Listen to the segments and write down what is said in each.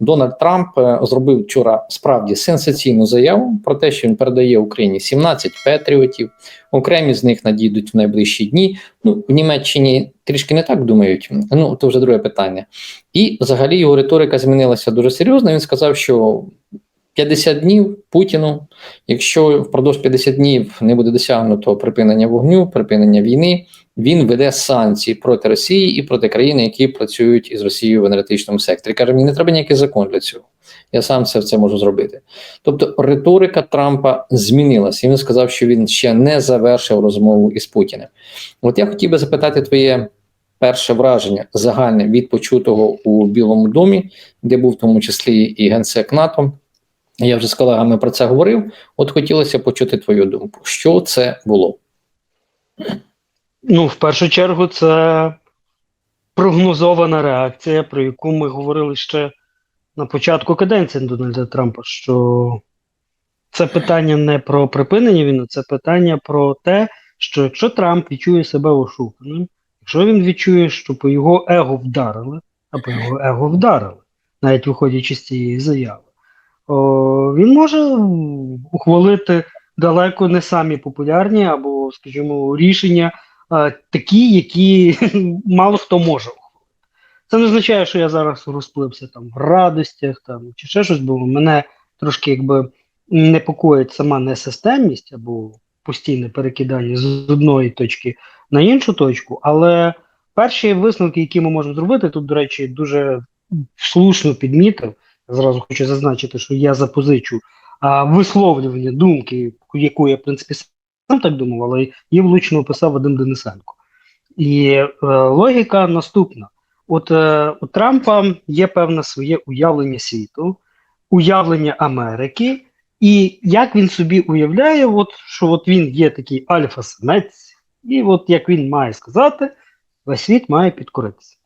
Дональд Трамп е, зробив вчора справді сенсаційну заяву про те, що він передає Україні 17 петріотів. Окремі з них надійдуть в найближчі дні. Ну в Німеччині трішки не так думають. Ну то вже друге питання. І взагалі його риторика змінилася дуже серйозно. Він сказав, що 50 днів Путіну, якщо впродовж 50 днів не буде досягнуто припинення вогню, припинення війни, він веде санкції проти Росії і проти країн, які працюють із Росією в енергетичному секторі. Каже, мені не треба ніякий закон для цього. Я сам це, це можу зробити. Тобто риторика Трампа змінилася. Він сказав, що він ще не завершив розмову із Путіним. От я хотів би запитати твоє перше враження загальне від почутого у Білому домі, де був в тому числі і генсек НАТО. Я вже з колегами про це говорив. От хотілося почути твою думку. Що це було? Ну, в першу чергу, це прогнозована реакція, про яку ми говорили ще на початку каденції Дональда Трампа, що це питання не про припинення війни, це питання про те, що якщо Трамп відчує себе ошуканим, якщо він відчує, що по його его вдарили, а по його его вдарили, навіть виходячи з цієї заяви, він може ухвалити далеко не самі популярні або, скажімо, рішення а, такі, які мало хто може ухвалити. Це не означає, що я зараз розплився там в радостях там, чи ще щось, бо мене трошки якби непокоїть сама несистемність або постійне перекидання з одної точки на іншу точку. Але перші висновки, які ми можемо зробити, тут, до речі, дуже слушно підмітив. Зразу хочу зазначити, що я запозичу а, висловлювання думки, яку я, в принципі, сам так думав, але її влучно описав Вадим Денисенко. І е, логіка наступна: от е, у Трампа є певне своє уявлення світу, уявлення Америки, і як він собі уявляє, от, що от він є такий альфа-самець, і от як він має сказати, весь світ має підкоритися.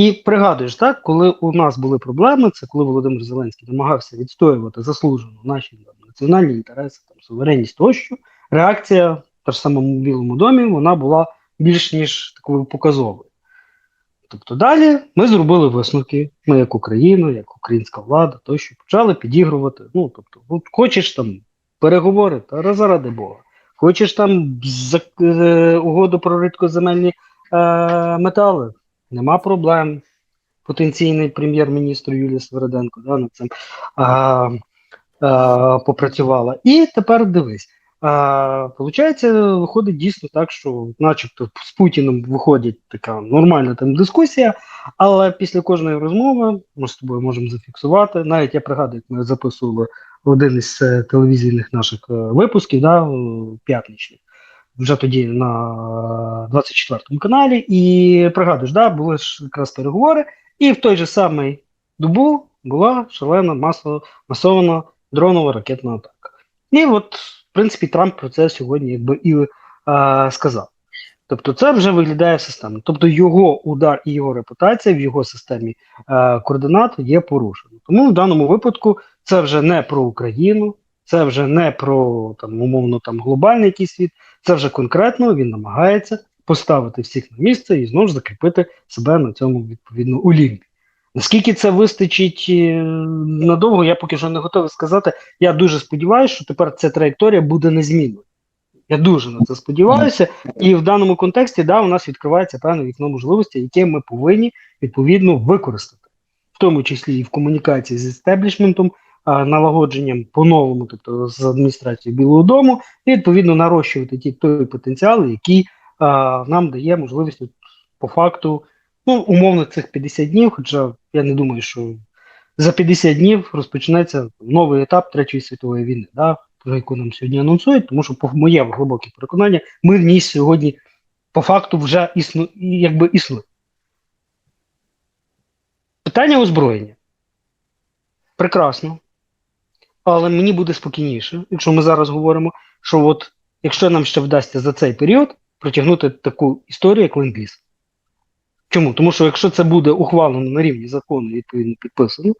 І пригадуєш, так, коли у нас були проблеми, це коли Володимир Зеленський намагався відстоювати заслужено наші там, національні інтереси, там, суверенність тощо, реакція та ж самому Білому домі вона була більш ніж такою показовою. Тобто далі ми зробили висновки, ми як Україна, як українська влада, тощо почали підігрувати. Ну, тобто, от хочеш там переговори, та заради Бога. Хочеш там е, угоду про рідкоземельні е, метали, нема проблем. Потенційний прем'єр-міністр Юлія Свериденко да, над цим а, а, попрацювала. І тепер дивись. А, Получається, виходить дійсно так, що, начебто, з Путіним виходить така нормальна там дискусія, але після кожної розмови ми з тобою можемо зафіксувати. Навіть я пригадую, як ми записували один із е, телевізійних наших е, випусків, да, е, п'ятничних, вже тоді на 24 каналі. І пригадуєш, да, були ж якраз переговори, і в той же самий добу була шалена масово, масована дронова ракетна атака. І от в принципі, Трамп про це сьогодні якби і а, сказав. Тобто, це вже виглядає системно. Тобто, його удар і його репутація в його системі а, координат є порушена. Тому в даному випадку це вже не про Україну, це вже не про там умовно там глобальний якийсь світ, це вже конкретно він намагається поставити всіх на місце і знову ж закріпити себе на цьому відповідно Олімпі. Наскільки це вистачить е, надовго, я поки що не готовий сказати. Я дуже сподіваюся, що тепер ця траєкторія буде незмінною. Я дуже на це сподіваюся, і в даному контексті да, у нас відкривається певне вікно можливості, яке ми повинні відповідно використати, в тому числі і в комунікації з естеблішментом, налагодженням по-новому, тобто з адміністрацією Білого Дому, і відповідно нарощувати ті той потенціал, який а, нам дає можливість по факту. Ну, умовно, цих 50 днів, хоча я не думаю, що за 50 днів розпочнеться новий етап Третьої світової війни, да, про яку нам сьогодні анонсують, тому що, по моє глибоке переконання, ми в ній сьогодні по факту вже існу, якби існує. Питання озброєння. Прекрасно. Але мені буде спокійніше, якщо ми зараз говоримо, що от якщо нам ще вдасться за цей період протягнути таку історію, як ленд-ліз. Чому? Тому що якщо це буде ухвалено на рівні закону і відповідно підписано,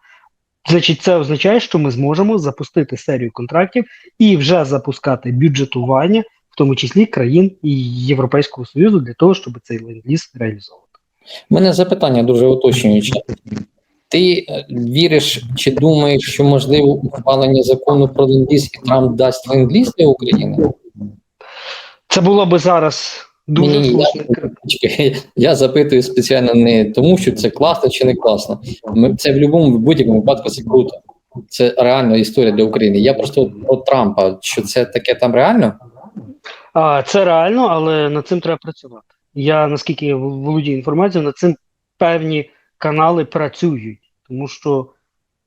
значить це означає, що ми зможемо запустити серію контрактів і вже запускати бюджетування, в тому числі країн і Європейського Союзу, для того, щоб цей ленд-ліз реалізовувати. У мене запитання дуже уточнююче. Ти е, віриш чи думаєш, що можливо ухвалення закону про ленд-ліз і Трамп дасть ленд-ліз для України? Це було би зараз дуже Ні, слушний я, я запитую спеціально не тому, що це класно чи не класно. Ми це в будь-якому будь-якому випадку це круто. Це реальна історія для України. Я просто про Трампа, що це таке там реально? А, це реально, але над цим треба працювати. Я наскільки володію інформацією, над цим певні канали працюють, тому що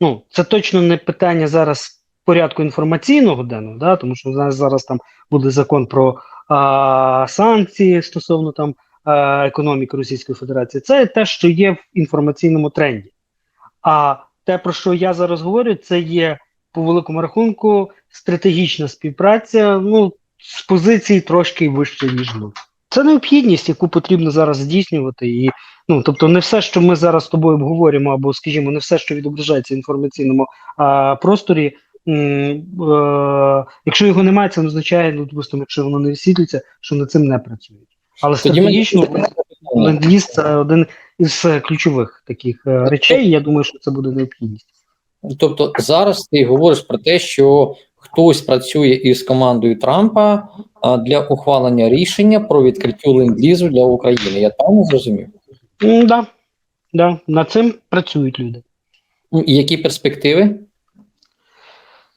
ну, це точно не питання зараз порядку інформаційного денного, да, тому що зараз, зараз там буде закон про а, санкції стосовно там а, економіки Російської Федерації. Це те, що є в інформаційному тренді. А те, про що я зараз говорю, це є по великому рахунку стратегічна співпраця. Ну, з позиції трошки вище, ніж ми. Це необхідність, яку потрібно зараз здійснювати. І, ну, тобто, не все, що ми зараз з тобою обговорюємо, або, скажімо, не все, що відображається в інформаційному а, просторі. м, е, якщо його немає, це не означає, ну, допустимо, якщо воно не висвітлюється, що над цим не працюють. Але стратегічно ленд-ліз це один із ключових таких е, речей. Я думаю, що це буде необхідність. Тобто зараз ти говориш про те, що хтось працює із командою Трампа для ухвалення рішення про відкриттю ленд-лізу для України. Я правильно зрозумів? Да, да, над цим працюють люди. Ну, І які перспективи?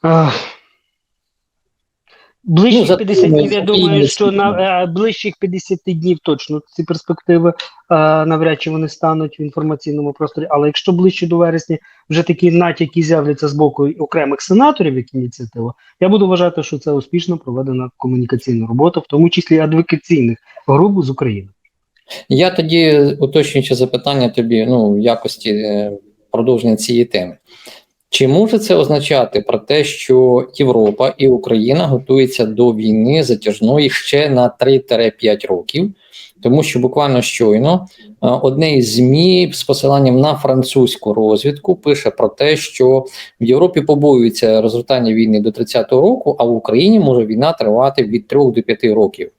Ах. Ближчих Ну, 50 днів, я думаю, що на е, ближчих 50 днів точно ці перспективи е, навряд чи вони стануть в інформаційному просторі. Але якщо ближче до вересня вже такі натяки з'являться з боку окремих сенаторів, як ініціатива, я буду вважати, що це успішно проведена комунікаційна робота, в тому числі адвокаційних груп з України. Я тоді уточнюючи запитання тобі ну, в якості е, продовження цієї теми. Чи може це означати про те, що Європа і Україна готуються до війни затяжної ще на 3-5 років? Тому що буквально щойно е, одне із ЗМІ з посиланням на французьку розвідку пише про те, що в Європі побоюються розгортання війни до 30-го року, а в Україні може війна тривати від 3 до 5 років.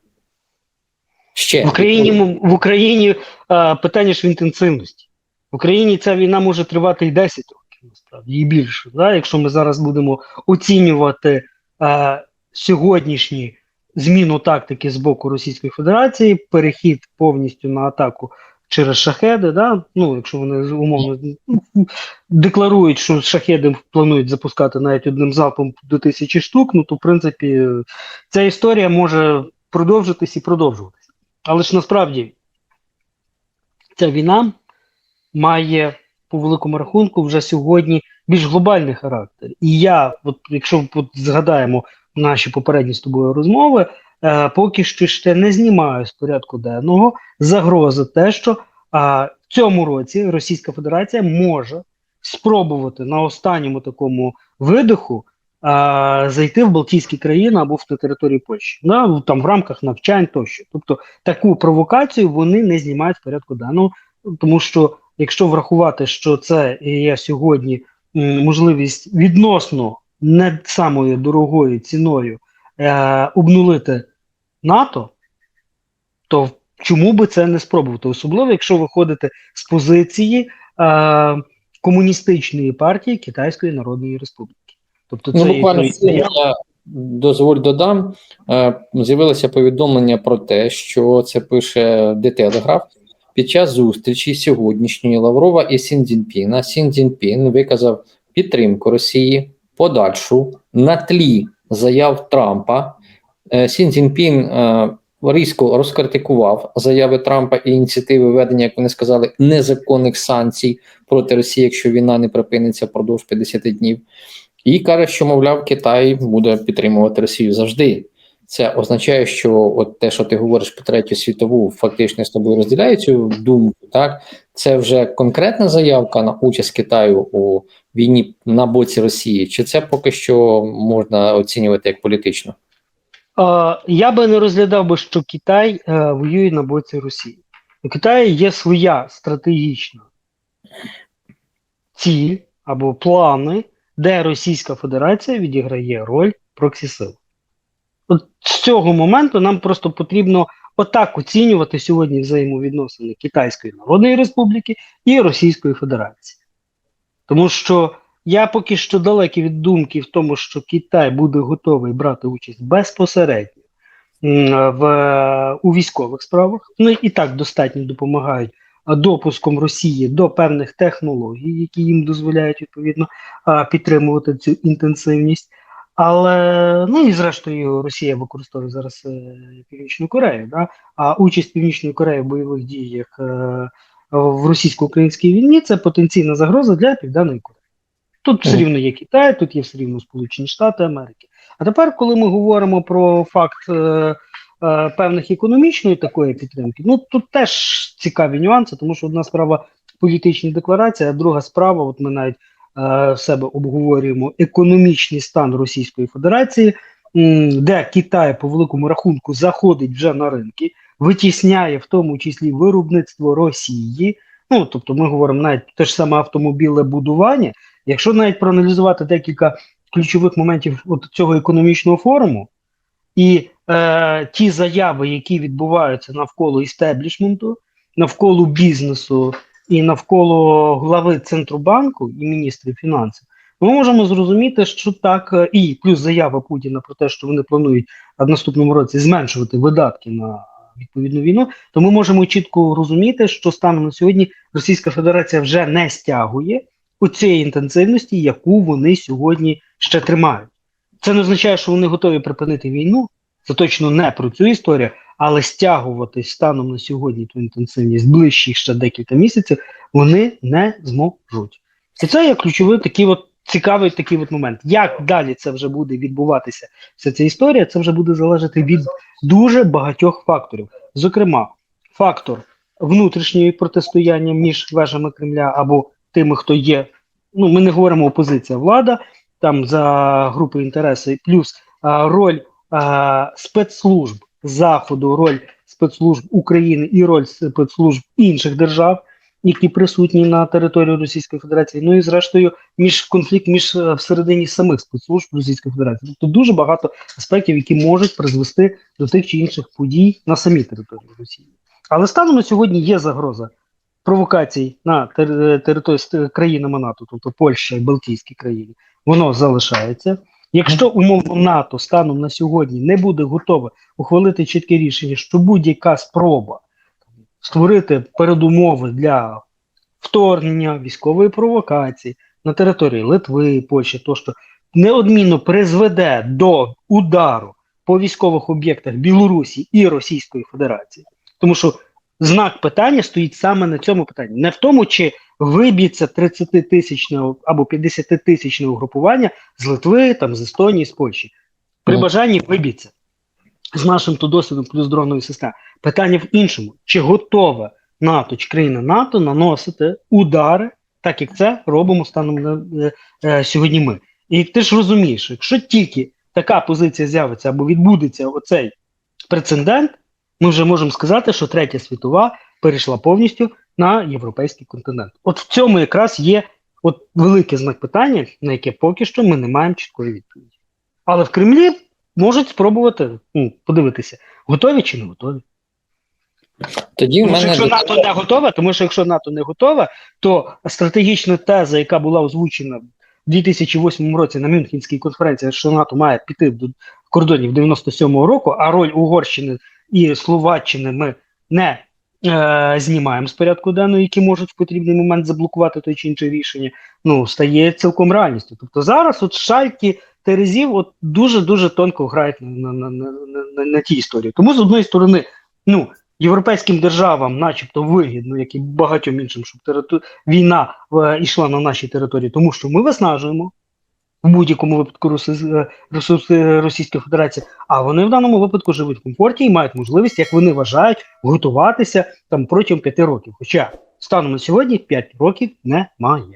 Ще В Україні в Україні е, питання ж в інтенсивності. В Україні ця війна може тривати і 10 років, насправді, і більше. Да? Якщо ми зараз будемо оцінювати е, сьогоднішні зміну тактики з боку Російської Федерації, перехід повністю на атаку через шахеди, да? ну, якщо вони умовно декларують, що шахеди планують запускати навіть одним залпом до тисячі штук, ну то в принципі ця історія може продовжитись і продовжуватись. Але ж насправді ця війна має по великому рахунку вже сьогодні більш глобальний характер. І я, от якщо от згадаємо наші попередні з тобою розмови, е, поки що ще не знімаю з порядку денного загрози те, що а, в цьому році Російська Федерація може спробувати на останньому такому видиху зайти в Балтійські країни або на території Польщі, ну, там в рамках навчань тощо. Тобто таку провокацію вони не знімають з порядку денного, тому що якщо врахувати, що це є сьогодні можливість відносно не самою дорогою ціною е, обнулити НАТО, то чому би це не спробувати? Особливо, якщо ви ходите з позиції е, комуністичної партії Китайської Народної Республіки. Тобто це Ну, буквально я дозволь додам. Е, З'явилося повідомлення про те, що це пише The Telegraph. Під час зустрічі сьогоднішньої Лаврова і Сін Цзіньпіна Сін виказав підтримку Росії подальшу на тлі заяв Трампа. Е, Сін Цзіньпін е, різко розкритикував заяви Трампа і ініціативи ведення, як вони сказали, незаконних санкцій проти Росії, якщо війна не припиниться впродовж 50 днів. І каже, що, мовляв, Китай буде підтримувати Росію завжди. Це означає, що от те, що ти говориш про третю світову, фактично з тобою розділяю цю думку, так це вже конкретна заявка на участь Китаю у війні на боці Росії, чи це поки що можна оцінювати як політично? Я би не розглядав би, що Китай е, воює на боці Росії. У Китаї є своя стратегічна ціль або плани, де Російська Федерація відіграє роль проксі-сил. От з цього моменту нам просто потрібно отак оцінювати сьогодні взаємовідносини Китайської Народної Республіки і Російської Федерації. Тому що я поки що далекий від думки в тому, що Китай буде готовий брати участь безпосередньо в, у військових справах. Ну і так достатньо допомагають допуском Росії до певних технологій, які їм дозволяють відповідно підтримувати цю інтенсивність. Але ну і зрештою Росія використовує зараз е, Північну Корею. Да? А участь Північної Кореї в бойових діях е, в російсько-українській війні це потенційна загроза для Південної Кореї. Тут все рівно є Китай, тут є все рівно Сполучені Штати Америки. А тепер, коли ми говоримо про факт е, е, певних економічної такої підтримки, ну тут теж цікаві нюанси, тому що одна справа політичні декларації, а друга справа, от ми навіть в себе обговорюємо економічний стан Російської Федерації, де Китай по великому рахунку заходить вже на ринки, витісняє в тому числі виробництво Росії. Ну тобто, ми говоримо навіть те ж саме автомобілебудування. Якщо навіть проаналізувати декілька ключових моментів от цього економічного форуму, і е, ті заяви, які відбуваються навколо істеблішменту, навколо бізнесу і навколо глави Центробанку і міністрів фінансів, ми можемо зрозуміти, що так, е, і плюс заява Путіна про те, що вони планують в наступному році зменшувати видатки на відповідну війну, то ми можемо чітко розуміти, що станом на сьогодні Російська Федерація вже не стягує у цієї інтенсивності, яку вони сьогодні ще тримають. Це не означає, що вони готові припинити війну. Це точно не про цю історію, але стягувати станом на сьогодні ту інтенсивність ближчих ще декілька місяців вони не зможуть. І це є ключовий такий от цікавий такий от момент. Як далі це вже буде відбуватися, вся ця історія, це вже буде залежати від дуже багатьох факторів. Зокрема, фактор внутрішньої протистояння між вежами Кремля або тими, хто є. Ну, ми не говоримо опозиція, влада там за групи інтереси, плюс а, роль а, спецслужб Заходу, роль спецслужб України і роль спецслужб інших держав, які присутні на території Російської Федерації. Ну і зрештою, між конфлікт між е, всередині самих спецслужб Російської Федерації. Тобто дуже багато аспектів, які можуть призвести до тих чи інших подій на самій території Росії. Але станом на сьогодні є загроза провокацій на тер- території країнами НАТО, тобто Польща і Балтійські країни, воно залишається. Якщо умовно НАТО станом на сьогодні не буде готове ухвалити чітке рішення, що будь-яка спроба створити передумови для вторгнення військової провокації на території Литви, Польщі, тощо неодмінно призведе до удару по військових об'єктах Білорусі і Російської Федерації, тому що знак питання стоїть саме на цьому питанні, не в тому, чи виб'ється 30-тисячне або 50-тисячне угрупування з Литви, там з Естонії, з Польщі. При Ну. бажанні виб'ється з нашим то досвідом плюс дронової системи. Питання в іншому: чи готове НАТО чи країна НАТО наносити удари, так як це робимо станом на е, е, сьогодні ми. І ти ж розумієш, якщо тільки така позиція з'явиться або відбудеться оцей прецедент, ми вже можемо сказати, що третя світова перейшла повністю на європейський континент. От в цьому якраз є от великий знак питання, на яке поки що ми не маємо чіткої відповіді. Але в Кремлі можуть спробувати ну, подивитися, готові чи не готові. Тоді Тому що мене якщо до- НАТО не готове, тому що якщо НАТО не готове, то стратегічна теза, яка була озвучена в 2008 році на Мюнхенській конференції, що НАТО має піти до кордонів 97-го року, а роль Угорщини і Словаччини ми не е, знімаємо з порядку денного, які можуть в потрібний момент заблокувати той чи інше рішення, ну стає цілком реальністю. Тобто зараз от шальки Терезів от дуже дуже тонко грають на, на, на, на, на, тій історії. Тому з одної сторони, ну європейським державам, начебто, вигідно, як і багатьом іншим, щоб териту... війна е, йшла на нашій території, тому що ми виснажуємо в будь-якому випадку е, ресурси Російської Федерації, а вони в даному випадку живуть в комфорті і мають можливість, як вони вважають, готуватися там протягом п'яти років. Хоча станом на сьогодні 5 років немає.